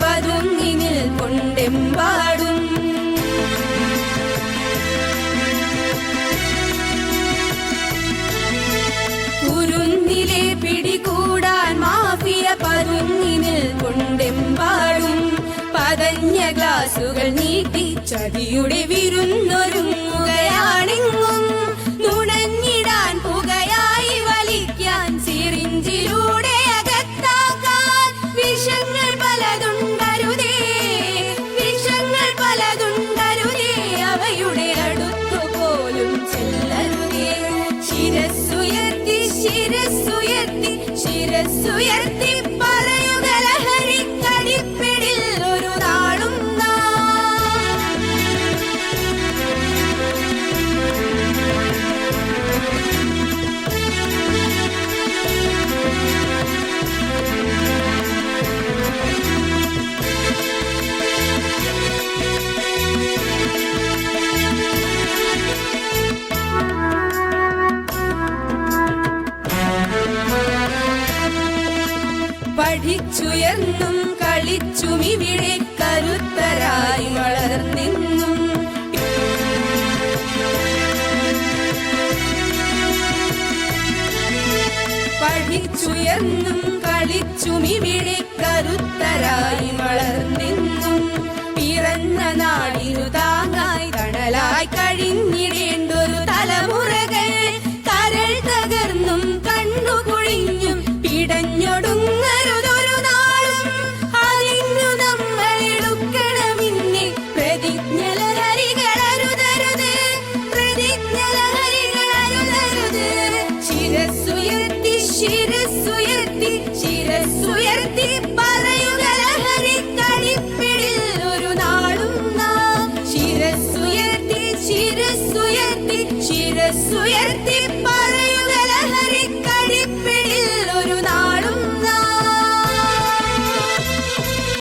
Mafia പതുങ്ങിനിൽ കൊണ്ടെമ്പാടും കുരുന്നിലെ പിടികൂടാൻ mafia പതുങ്ങിനിൽ കൊണ്ടെമ്പാടും പതഞ്ഞ ഗ്ലാസുകൾ നീട്ടി ചതിയുടെ വിരുന്നൊരുങ്ങുകയാണെങ്ങും. ശിരസ്സുയർത്തി ശിരസ്സുയർത്തി ശിരസ്സുയർത്തി പറയുക പഠിച്ചുയർന്നും കളിച്ചും ഇവിടെ കരുത്തരായി വളർന്നിന്നും. പഠിച്ചുയർന്നും കളിച്ചും ഇവിടെ കരുത്തരായി വളർന്നിന്നും. പിറന്ന നാടിനു താങ്ങായി കടലായി കഴിഞ്ഞിടേണ്ടൊരു ലഹരിക്കടിപ്പിടിൽ ഒരു നാളും നാം.